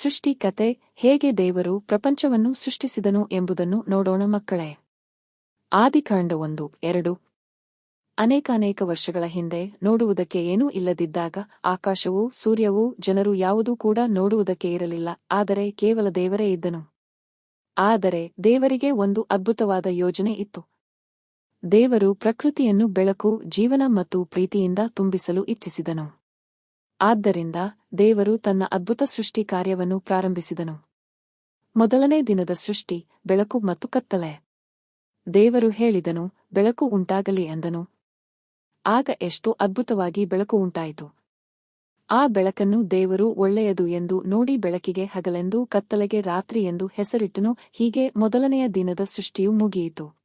ಸೃಷ್ಟಿ ಕತೆ ಹೇಗೆ ದೇವರು ಪ್ರಪಂಚವನ್ನು ಸೃಷ್ಟಿಸಿದನು ಎಂಬುದನ್ನು ನೋಡೋಣ ಮಕ್ಕಳೇ. ಆದಿಕಾಂಡ ಒಂದು, ಎರಡು. ಅನೇಕಾನೇಕ ವರ್ಷಗಳ ಹಿಂದೆ ನೋಡುವುದಕ್ಕೆ ಏನೂ ಇಲ್ಲದಿದ್ದಾಗ ಆಕಾಶವೂ ಸೂರ್ಯವೂ ಜನರು ಯಾವುದೂ ಕೂಡ ನೋಡುವುದಕ್ಕೆ ಇರಲಿಲ್ಲ, ಆದರೆ ಕೇವಲ ದೇವರೇ ಇದ್ದನು. ಆದರೆ ದೇವರಿಗೆ ಒಂದು ಅದ್ಭುತವಾದ ಯೋಜನೆ ಇತ್ತು. ದೇವರು ಪ್ರಕೃತಿಯನ್ನು ಬೆಳಕು, ಜೀವನ ಮತ್ತು ಪ್ರೀತಿಯಿಂದ ತುಂಬಿಸಲು ಇಚ್ಛಿಸಿದನು. ಆದ್ದರಿಂದ ದೇವರು ತನ್ನ ಅದ್ಭುತ ಸೃಷ್ಟಿ ಕಾರ್ಯವನ್ನು ಪ್ರಾರಂಭಿಸಿದನು. ಮೊದಲನೇ ದಿನದ ಸೃಷ್ಟಿ ಬೆಳಕು ಮತ್ತು ಕತ್ತಲೆ. ದೇವರು ಹೇಳಿದನು, ಬೆಳಕು ಉಂಟಾಗಲಿ ಎಂದನು ಆಗ ಎಷ್ಟು ಅದ್ಭುತವಾಗಿ ಬೆಳಕು ಉಂಟಾಯಿತು. ಆ ಬೆಳಕನ್ನು ದೇವರು ಒಳ್ಳೆಯದು ಎಂದು ನೋಡಿ ಬೆಳಕಿಗೆ ಹಗಲೆಂದು, ಕತ್ತಲೆಗೆ ರಾತ್ರಿ ಎಂದು ಹೆಸರಿಟ್ಟನು, ಹೀಗೆ ಮೊದಲನೆಯ ದಿನದ ಸೃಷ್ಟಿಯು ಮುಗಿಯಿತು.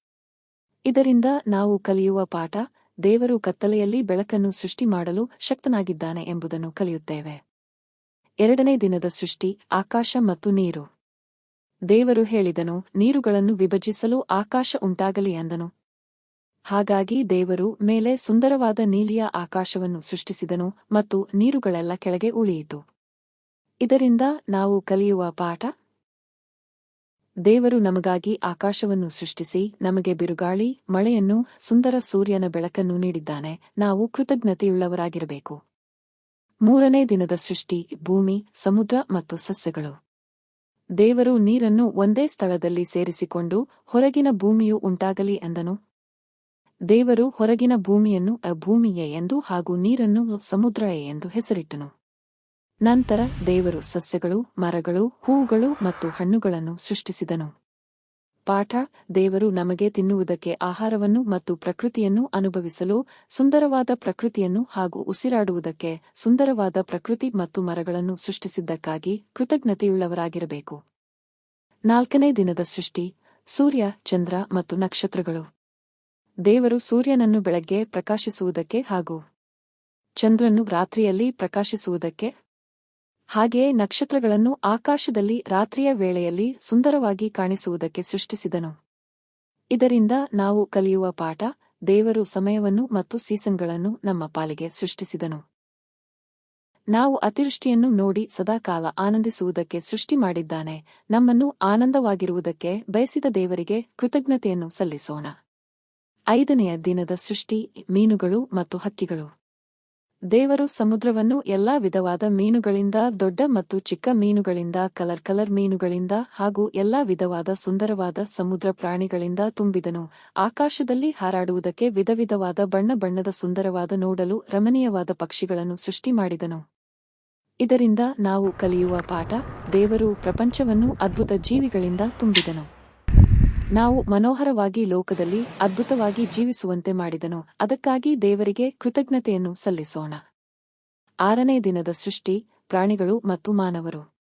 ಇದರಿಂದ ನಾವು ಕಲಿಯುವ ಪಾಠ ದೇವರು ಕತ್ತಲೆಯಲ್ಲಿ ಬೆಳಕನ್ನು ಸೃಷ್ಟಿ ಮಾಡಲು ಶಕ್ತನಾಗಿದ್ದಾನೆ ಎಂಬುದನ್ನು ಕಲಿಯುತ್ತೇವೆ. ಎರಡನೇ ದಿನದ ಸೃಷ್ಟಿ, ಆಕಾಶ ಮತ್ತು ನೀರು. ದೇವರು ಹೇಳಿದನು, ನೀರುಗಳನ್ನು ವಿಭಜಿಸಲು ಆಕಾಶ ಉಂಟಾಗಲಿ ಎಂದನು ಹಾಗಾಗಿ ದೇವರು ಮೇಲೆ ಸುಂದರವಾದ ನೀಲಿಯ ಆಕಾಶವನ್ನು ಸೃಷ್ಟಿಸಿದನು ಮತ್ತು ನೀರುಗಳೆಲ್ಲ ಕೆಳಗೆ ಉಳಿಯಿತು. ಇದರಿಂದ ನಾವು ಕಲಿಯುವ ಪಾಠ ದೇವರು ನಮಗಾಗಿ ಆಕಾಶವನ್ನು ಸೃಷ್ಟಿಸಿ, ನಮಗೆ ಬಿರುಗಾಳಿ, ಮಳೆಯನ್ನು, ಸುಂದರ ಸೂರ್ಯನ ಬೆಳಕನ್ನು ನೀಡಿದ್ದಾನೆ. ನಾವು ಕೃತಜ್ಞತೆಯುಳ್ಳವರಾಗಿರಬೇಕು. ಮೂರನೇ ದಿನದ ಸೃಷ್ಟಿ, ಭೂಮಿ, ಸಮುದ್ರ ಮತ್ತು ಸಸ್ಯಗಳು. ದೇವರು ನೀರನ್ನು ಒಂದೇ ಸ್ಥಳದಲ್ಲಿ ಸೇರಿಸಿಕೊಂಡು, ಹೊರಗಿನ ಭೂಮಿಯು ಉಂಟಾಗಲಿ ಎಂದನು. ದೇವರು ಹೊರಗಿನ ಭೂಮಿಯನ್ನು ಅಭೂಮಿಯೇ ಎಂದು ಹಾಗೂ ನೀರನ್ನು ಸಮುದ್ರಯೇ ಎಂದು ಹೆಸರಿಟ್ಟನು. ನಂತರ ದೇವರು ಸಸ್ಯಗಳು, ಮರಗಳು, ಹೂಗಳು ಮತ್ತು ಹಣ್ಣುಗಳನ್ನು ಸೃಷ್ಟಿಸಿದನು. ಪಾಠ, ದೇವರು ನಮಗೆ ತಿನ್ನುವುದಕ್ಕೆ ಆಹಾರವನ್ನು ಮತ್ತು ಪ್ರಕೃತಿಯನ್ನು ಅನುಭವಿಸಲು ಸುಂದರವಾದ ಪ್ರಕೃತಿಯನ್ನು ಹಾಗೂ ಉಸಿರಾಡುವುದಕ್ಕೆ ಸುಂದರವಾದ ಪ್ರಕೃತಿ ಮತ್ತು ಮರಗಳನ್ನು ಸೃಷ್ಟಿಸಿದ್ದಕ್ಕಾಗಿ ಕೃತಜ್ಞತೆಯುಳ್ಳವರಾಗಿರಬೇಕು. ನಾಲ್ಕನೇ ದಿನದ ಸೃಷ್ಟಿ, ಸೂರ್ಯ, ಚಂದ್ರ ಮತ್ತು ನಕ್ಷತ್ರಗಳು. ದೇವರು ಸೂರ್ಯನನ್ನು ಬೆಳಗ್ಗೆ ಪ್ರಕಾಶಿಸುವುದಕ್ಕೆ ಹಾಗೂ ಚಂದ್ರನು ರಾತ್ರಿಯಲ್ಲಿ ಪ್ರಕಾಶಿಸುವುದಕ್ಕೆ ಹಾಗೆಯೇ ನಕ್ಷತ್ರಗಳನ್ನು ಆಕಾಶದಲ್ಲಿ ರಾತ್ರಿಯ ವೇಳೆಯಲ್ಲಿ ಸುಂದರವಾಗಿ ಕಾಣಿಸುವುದಕ್ಕೆ ಸೃಷ್ಟಿಸಿದನು. ಇದರಿಂದ ನಾವು ಕಲಿಯುವ ಪಾಠ, ದೇವರು ಸಮಯವನ್ನು ಮತ್ತು ಸೀಸನ್ಗಳನ್ನು ನಮ್ಮ ಪಾಲಿಗೆ ಸೃಷ್ಟಿಸಿದನು. ನಾವು ಅತಿವೃಷ್ಟಿಯನ್ನು ನೋಡಿ ಸದಾಕಾಲ ಆನಂದಿಸುವುದಕ್ಕೆ ಸೃಷ್ಟಿ ಮಾಡಿದ್ದಾನೆ, ನಮ್ಮನ್ನು ಆನಂದವಾಗಿರುವುದಕ್ಕೆ ಬಯಸಿದ ದೇವರಿಗೆ ಕೃತಜ್ಞತೆಯನ್ನು ಸಲ್ಲಿಸೋಣ. ಐದನೆಯ ದಿನದ ಸೃಷ್ಟಿ, ಮೀನುಗಳು ಮತ್ತು ಹಕ್ಕಿಗಳು. ದೇವರು ಸಮುದ್ರವನ್ನು ಎಲ್ಲಾ ವಿಧವಾದ ಮೀನುಗಳಿಂದ, ದೊಡ್ಡ ಮತ್ತು ಚಿಕ್ಕ ಮೀನುಗಳಿಂದ, ಕಲರ್ ಕಲರ್ ಮೀನುಗಳಿಂದ ಹಾಗೂ ಎಲ್ಲಾ ವಿಧವಾದ ಸುಂದರವಾದ ಸಮುದ್ರ ಪ್ರಾಣಿಗಳಿಂದ ತುಂಬಿದನು. ಆಕಾಶದಲ್ಲಿ ಹಾರಾಡುವುದಕ್ಕೆ ವಿಧವಿಧವಾದ ಬಣ್ಣ ಬಣ್ಣದ ಸುಂದರವಾದ ನೋಡಲು ರಮಣೀಯವಾದ ಪಕ್ಷಿಗಳನ್ನು ಸೃಷ್ಟಿ ಮಾಡಿದನು. ಇದರಿಂದ ನಾವು ಕಲಿಯುವ ಪಾಠ ದೇವರು ಪ್ರಪಂಚವನ್ನು ಅದ್ಭುತ ಜೀವಿಗಳಿಂದ ತುಂಬಿದನು. ನಾವು ಮನೋಹರವಾಗಿ ಲೋಕದಲ್ಲಿ ಅದ್ಭುತವಾಗಿ ಜೀವಿಸುವಂತೆ ಮಾಡಿದನು. ಅದಕ್ಕಾಗಿ ದೇವರಿಗೆ ಕೃತಜ್ಞತೆಯನ್ನು ಸಲ್ಲಿಸೋಣ. ಆರನೇ ದಿನದ ಸೃಷ್ಟಿ, ಪ್ರಾಣಿಗಳು ಮತ್ತು ಮಾನವರು.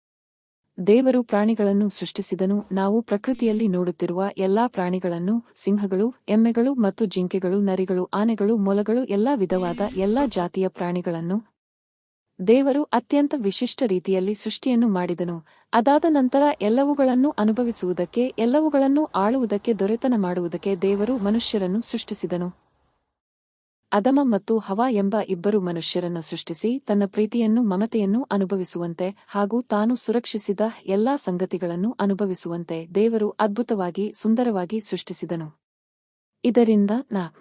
ದೇವರು ಪ್ರಾಣಿಗಳನ್ನು ಸೃಷ್ಟಿಸಿದನು. ನಾವು ಪ್ರಕೃತಿಯಲ್ಲಿ ನೋಡುತ್ತಿರುವ ಎಲ್ಲಾ ಪ್ರಾಣಿಗಳನ್ನು, ಸಿಂಹಗಳು, ಎಮ್ಮೆಗಳು ಮತ್ತು ಜಿಂಕೆಗಳು, ನರಿಗಳು, ಆನೆಗಳು, ಮೊಲಗಳು, ಎಲ್ಲಾ ವಿಧವಾದ ಎಲ್ಲಾ ಜಾತಿಯ ಪ್ರಾಣಿಗಳನ್ನು ದೇವರು ಅತ್ಯಂತ ವಿಶಿಷ್ಟ ರೀತಿಯಲ್ಲಿ ಸೃಷ್ಟಿಯನ್ನು ಮಾಡಿದನು. ಅದಾದ ನಂತರ ಎಲ್ಲವುಗಳನ್ನು ಅನುಭವಿಸುವುದಕ್ಕೆ, ಎಲ್ಲವುಗಳನ್ನು ಆಳುವುದಕ್ಕೆ, ದೊರೆತನ ಮಾಡುವುದಕ್ಕೆ ದೇವರು ಮನುಷ್ಯರನ್ನು ಸೃಷ್ಟಿಸಿದನು. ಅದಮ ಮತ್ತು ಹವ ಎಂಬ ಇಬ್ಬರು ಮನುಷ್ಯರನ್ನು ಸೃಷ್ಟಿಸಿ ತನ್ನ ಪ್ರೀತಿಯನ್ನು ಮಮತೆಯನ್ನು ಅನುಭವಿಸುವಂತೆ ಹಾಗೂ ತಾನು ಸುರಕ್ಷಿಸಿದ ಎಲ್ಲಾ ಸಂಗತಿಗಳನ್ನು ಅನುಭವಿಸುವಂತೆ ದೇವರು ಅದ್ಭುತವಾಗಿ, ಸುಂದರವಾಗಿ ಸೃಷ್ಟಿಸಿದನು. ಇದರಿಂದ ನಾ,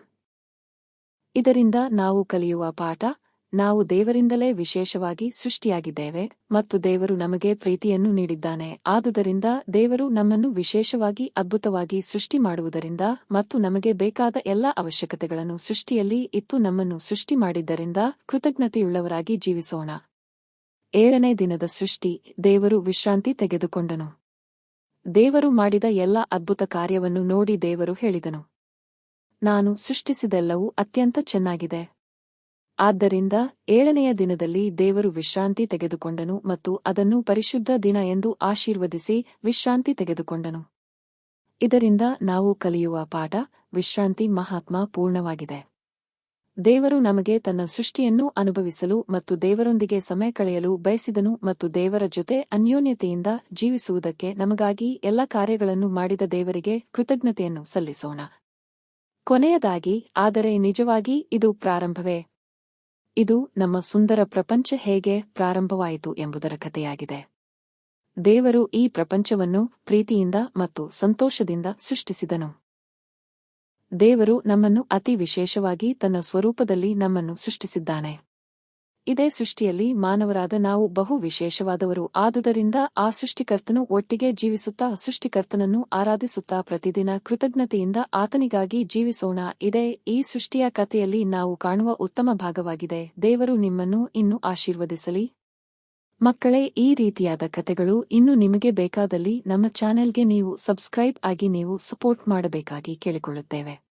ಇದರಿಂದ ನಾವು ಕಲಿಯುವ ಪಾಠ ನಾವು ದೇವರಿಂದಲೇ ವಿಶೇಷವಾಗಿ ಸೃಷ್ಟಿಯಾಗಿದ್ದೇವೆ ಮತ್ತು ದೇವರು ನಮಗೆ ಪ್ರೀತಿಯನ್ನು ನೀಡಿದ್ದಾನೆ. ಆದುದರಿಂದ ದೇವರು ನಮ್ಮನ್ನು ವಿಶೇಷವಾಗಿ ಅದ್ಭುತವಾಗಿ ಸೃಷ್ಟಿ ಮಾಡುವುದರಿಂದ ಮತ್ತು ನಮಗೆ ಬೇಕಾದ ಎಲ್ಲ ಅವಶ್ಯಕತೆಗಳನ್ನು ಸೃಷ್ಟಿಯಲ್ಲಿ ಇತ್ತು ನಮ್ಮನ್ನು ಸೃಷ್ಟಿ ಮಾಡಿದ್ದರಿಂದ ಕೃತಜ್ಞತೆಯುಳ್ಳವರಾಗಿ ಜೀವಿಸೋಣ. ಏಳನೇ ದಿನದ ಸೃಷ್ಟಿ, ದೇವರು ವಿಶ್ರಾಂತಿ ತೆಗೆದುಕೊಂಡನು. ದೇವರು ಮಾಡಿದ ಎಲ್ಲ ಅದ್ಭುತ ಕಾರ್ಯವನ್ನು ನೋಡಿ ದೇವರು ಹೇಳಿದನು. ನಾನು ಸೃಷ್ಟಿಸಿದೆಲ್ಲವೂ ಅತ್ಯಂತ ಚೆನ್ನಾಗಿದೆ. ಆದ್ದರಿಂದ ಏಳನೆಯ ದಿನದಲ್ಲಿ ದೇವರು ವಿಶ್ರಾಂತಿ ತೆಗೆದುಕೊಂಡನು ಮತ್ತು ಅದನ್ನು ಪರಿಶುದ್ಧ ದಿನ ಎಂದು ಆಶೀರ್ವದಿಸಿ ವಿಶ್ರಾಂತಿ ತೆಗೆದುಕೊಂಡನು. ಇದರಿಂದ ನಾವು ಕಲಿಯುವ ಪಾಠ, ವಿಶ್ರಾಂತಿ ಮಹಾತ್ಮ ಪೂರ್ಣವಾಗಿದೆ. ದೇವರು ನಮಗೆ ತನ್ನ ಸೃಷ್ಟಿಯನ್ನು ಅನುಭವಿಸಲು ಮತ್ತು ದೇವರೊಂದಿಗೆ ಸಮಯ ಕಳೆಯಲು ಬಯಸಿದನು ಮತ್ತು ದೇವರ ಜೊತೆ ಅನ್ಯೋನ್ಯತೆಯಿಂದ ಜೀವಿಸುವುದಕ್ಕೆ ನಮಗಾಗಿ ಎಲ್ಲ ಕಾರ್ಯಗಳನ್ನು ಮಾಡಿದ ದೇವರಿಗೆ ಕೃತಜ್ಞತೆಯನ್ನು ಸಲ್ಲಿಸೋಣ. ಕೊನೆಯದಾಗಿ, ಆದರೆ ನಿಜವಾಗಿ ಇದು ಪ್ರಾರಂಭವೇ? ಇದು ನಮ್ಮ ಸುಂದರ ಪ್ರಪಂಚ ಹೇಗೆ ಪ್ರಾರಂಭವಾಯಿತು ಎಂಬುದರ ಕಥೆಯಾಗಿದೆ. ದೇವರು ಈ ಪ್ರಪಂಚವನ್ನು ಪ್ರೀತಿಯಿಂದ ಮತ್ತು ಸಂತೋಷದಿಂದ ಸೃಷ್ಟಿಸಿದನು. ದೇವರು ನಮ್ಮನ್ನು ಅತಿ ವಿಶೇಷವಾಗಿ ತನ್ನ ಸ್ವರೂಪದಲ್ಲಿ ನಮ್ಮನ್ನು ಸೃಷ್ಟಿಸಿದ್ದಾನೆ. ಇದೇ ಸೃಷ್ಟಿಯಲ್ಲಿ ಮಾನವರಾದ ನಾವು ಬಹು ವಿಶೇಷವಾದವರು. ಆದುದರಿಂದ ಆ ಸೃಷ್ಟಿಕರ್ತನು ಒಟ್ಟಿಗೆ ಜೀವಿಸುತ್ತಾ ಸೃಷ್ಟಿಕರ್ತನನ್ನು ಆರಾಧಿಸುತ್ತಾ ಪ್ರತಿದಿನ ಕೃತಜ್ಞತೆಯಿಂದ ಆತನಿಗಾಗಿ ಜೀವಿಸೋಣ. ಇದೇ ಈ ಸೃಷ್ಟಿಯ ಕಥೆಯಲ್ಲಿ ನಾವು ಕಾಣುವ ಉತ್ತಮ ಭಾಗವಾಗಿದೆ. ದೇವರು ನಿಮ್ಮನ್ನು ಇನ್ನು ಆಶೀರ್ವದಿಸಲಿ. ಮಕ್ಕಳೇ, ಈ ರೀತಿಯಾದ ಕಥೆಗಳು ಇನ್ನು ನಿಮಗೆ ಬೇಕಾದಲ್ಲಿ ನಮ್ಮ ಚಾನೆಲ್ಗೆ ನೀವು ಸಬ್ಸ್ಕ್ರೈಬ್ ಆಗಿ ನೀವು ಸಪೋರ್ಟ್ ಮಾಡಬೇಕಾಗಿ ಕೇಳಿಕೊಳ್ಳುತ್ತೇವೆ.